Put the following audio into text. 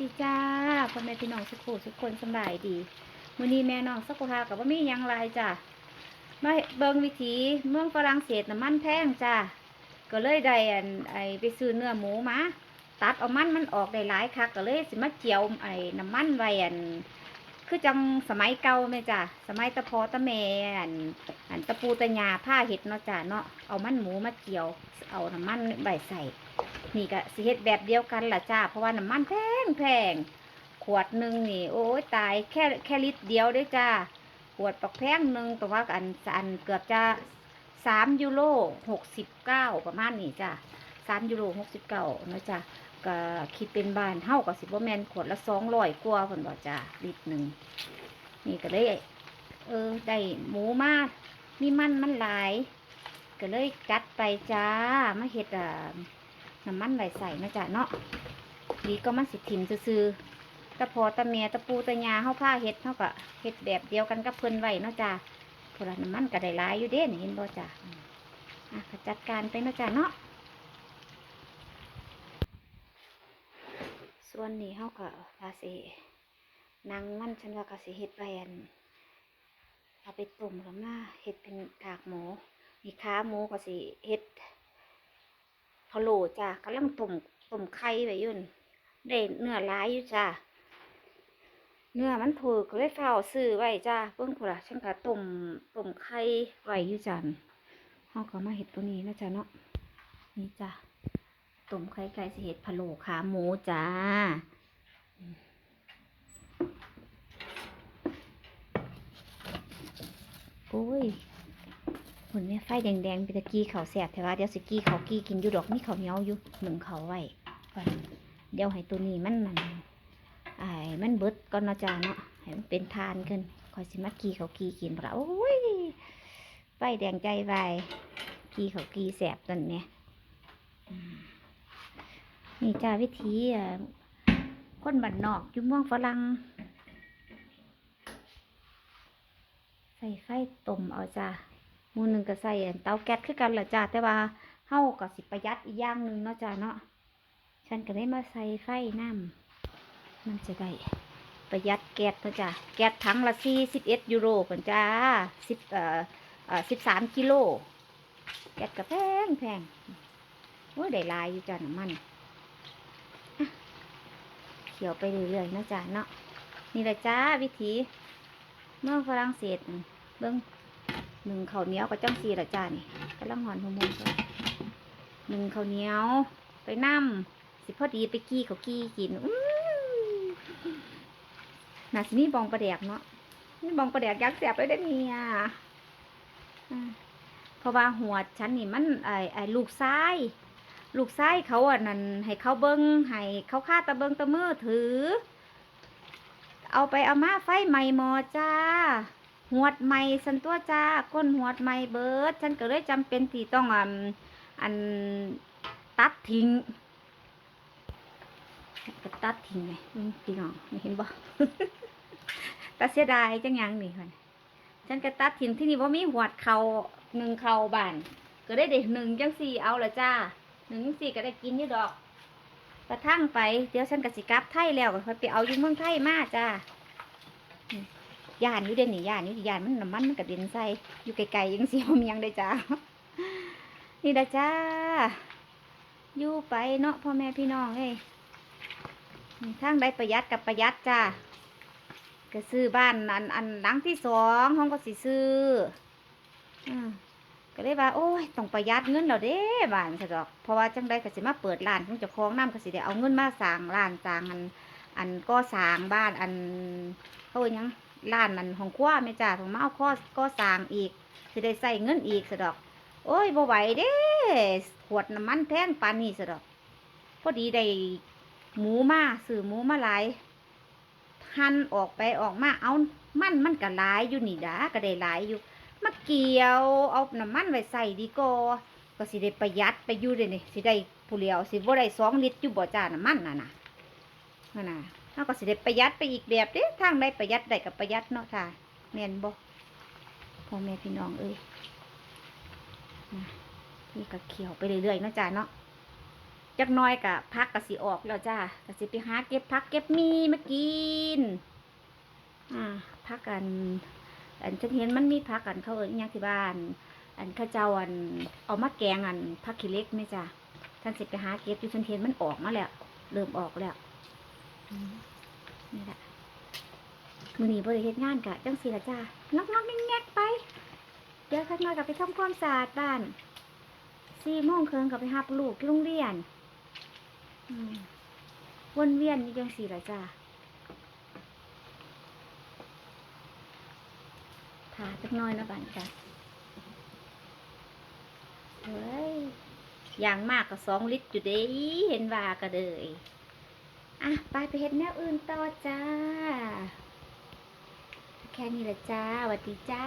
ดีจ้าพ่อแม่พี่น้องสุขุทุกคนสบายดีมื้อนี้แม่น้องสักพากับว่ามียังไรจ้ามาเบิงวิถีเมืองฝรั่งเศสน้ำมันแพงจ้าก็เลยได้อันไอไปซื้อเนื้อหมูมาตัดเอามันมันออกได้หลายคักก็เลยสิมาเจียวไอ้น้ำมันไว้อันคือจังสมัยเก่าแม่จ้าสมัยตะพอตะแม่อันอันตะปูตะยาผ้าเห็ดเนาะจ้าเนาะเอามันหมูมาเจียว เอาน้ำมันใบใส่ นี่ก็สิเฮ็ดแบบเดียวกันล่ะจ้า เพราะว่าน้ำมันแพงแพงขวดหนึ่งนี่ โอ้ยตายแค่แค่ลิตรเดียวด้อจ้า ขวดปักแพงหนึ่งแต่ว่าอันอันเกือบจะสามยูโรหกสิบเก้าประมาณนี้จ้าสามยูโรหกสิบเก้านะจ้าก็คิดเป็นบานเท่ากับสิบแมนขวดละสองร้อยกว่าคนบอกจ้าลิตรหนึ่งนี่ก็เลยเออได้หมูมามีมันมันหลาย ก็เลยจัดไปจ้ามาเฮ็ดอ่า น้ำมันไหลใส่นะจ๊ะเนาะดีก็มันสิถิ่มซื่อๆตะพอตะเมียตะปูตะยาเฮาผ้าเฮ็ดเฮาก็เฮ็ดแบบเดียวกันกับเพิ่นไว้เนาะจ้ะพวกน้ำมันก็ได้หลายอยู่เด้นเห็นบ่จ้ะอะจัดการไปเนาะจ้ะเนาะส่วนนี้เฮาก็ภาสินางมันฉันว่ากสิเฮ็ดไว้อันเอาไปต้มแล้วมาเฮ็ดเป็นกากหมูมีขาหมูกสิเฮ็ด พะโล้จ้ะกำลังต้มต้มไข่ไว้อยุ่นได้เนื้อหลายอยู่จ้ะเนื้อมันถูกเลยเฝ้าซื้อไว้จ้ะเบิ่งพุ่นล่ะฉันก็ต้มต้มไข่ไว้อยู่จ้ะเฮาก็มาเฮ็ดตัวนี้นะจ้ะเนาะนี่จ้ะต้มไข่ไก่สิเฮ็ดพะโล้ขาหมูจ้าโอ้ย ผลเนี่ไฟแดงๆเป็นตะกี้เขาแสบแต่ว่าเดี๋ยวสกี้เขากี้กินอยู่ดอกมีเขาเหนียวอยู่หนึ่งเขาไว้ก่อนเดี๋ยวให้ตัวนี้มันนั่นไอ้มันเบิดก่อนเนาจาเนาะให้มันเป็นทานขึ้นคอยสิมากี้เขากี้กินบ่ละโอ้ยไฟแดงใจไวกี้เขากี้แสบตันเนี่ยนี่จ้าวิธีคนบ้านนอกยู่มืองฝรั่งใส่ไฟต้มเอาจ้า หมูหนึ่งก็ใส่เตาแก๊สคือกันแหละจ้าแต่ว่าเฮาก็สิประหยัดอีกอย่างหนึ่งเนาะจ้าเนาะฉันก็ได้มาใส่ไฟน้ำมันจะได้ประหยัดแก๊สเนาะจ้าแก๊สถังละสี่สิบเอ็ดยูโรก่อนจ้าสิบเอ่อเอ่อสิบสามกิโลแก๊สก็แพงแพงโอ้ยได้ลายอยู่จ้าน้ำมันเขียวไปเรื่อยๆเนาะจ้าเนาะนี่แหละจ้าวิธีเมืองฝรั่งเศสเบิ้ง หนึ่งข้าวเหนียวกับจังสีละจ้านี่กำลังหอนหัวมงจ้ะหนึ่งข้าวเหนียว ไปนั่มสิพอดีไปกี้เขาวกี้กินอื้น่าสิมีบองประแดกเนาะนี่บองประแดกยักษ์แสบเลยได้เนี่ยอ่าเพราะว่าหัวฉันนี่มันไอไอลูกซ้ายลูกซ้เขาอะนั่นให้เขาเบิงให้เขาฆ่าตะเบิงตะมือถือ เอาไปเอามาไฟใหม่หมอจ้า หวดใหม่สันตัวจ้าก้นหวดใหม่เบิดฉันก็เลยจำเป็นที่ต้องอันอันตัดทิ้งก็ตัดทิ้งไงอืมพี่น้องเห็นบ่ตัดเสียดายจังยังนี่ค่ะฉันก็ตัดทิ้งที่นี่ว่ามีหวดเขาหนึ่งเขาบานก็ได้เด็กหนึ่งจังสี่เอาละจ้าหนึ่งจังสี่ก็ได้กินยู่ดอกกระทั่งไปเดี๋ยวฉันก็สิกับไทยแล้วก็ไปเอาอยู่เมืองไทยมาจ้า ย่านอยู่เด่นนี่ย่านอยู่ย่านมันน้ำมันมันกระเด็นใส่อยู่ไกลๆยังเสียวมียังได้จ้านี่ละจ้าอยู่ไปเนาะพ่อแม่พี่น้องเอ้ยทางใดประหยัดกับประหยัดจ้าก็ซื้อบ้านอันอันหลังที่สองห้องก็สิซื้ออืก็เลยว่าโอ้ยต้องประหยัดเงินเราเด้บ้านสะดอก เพราะว่าจังใดก็สิมาเปิดร้านของเจ้าของน้ำก็สิได้เอาเงินมาสร้างร้านสร้างอันอันก็สร้างบ้านอันเขาเอิ้นหยัง ร้านนั้นของครัวแม่จ้าของมาเอาข้อก็สร้างอีกสิได้ใส่เงินอีกสะดอก โอ้ยบ่ไหวเด้ขวดน้ำมันแพงปานนี้สะดอก พอดีได้หมูมาซื้อหมูมาหลายหั่นออกไปออกมาเอามันมันก็หลายอยู่นี่ดาก็ได้หลายอยู่มาเกี่ยวเอาน้ำมันไว้ใส่ดีก็ก็สิได้ประหยัดไปอยู่เด้นี่สิได้ผู้เลียวสิบ่ได้สองลิตรอยู่บ่จ้าน้ำมันน่ะนะนั่นน่ะ เราก็สิได้ประหยัดไปอีกแบบเด้ทางใดประหยัดได้กับประหยัดเนาะค่ะแม่นบ่พ่อแม่พี่น้องเอ้ยนี่ก็เขียวไปเรื่อยๆเนาะจ้าเนาะจักน้อยกะพักกะสิออกแล้วจ้ากะสิไปหาเก็บพักเก็บมีมากิน อ่าพักกันอันฉันเห็นมันมีพักกันเขาเอิ้นอิหยังที่บ้าน อันข้าเจ้าอันเอามาแกงอันพักขี้เล็กไหมจ้ะฉันสิไปหาเก็บอยู่ฉันเห็นมันออกมาแล้วเริ่มออกแล้ว นี่แหละมือนี้บริเฮ็ดงานกะจังสีละจ้าล็อกล็อกๆแงกไปเดี๋ยวข้างนอกกับไปทำความสะอาดบ้านสี่โมงครึ่งกับไปหับลูกที่โรงเรียนวนเวียนนี่จังสีละจ้าถาจักหน้อยนะบ้านจ้ะเฮ้ยอย่างมากก็สองลิตรอยู่เด้เห็นว่าก็เลย อะไปไปเฮ็ดแนวอื่นต่อจ้า แค่นี้ละจ้าสวัสดีจ้า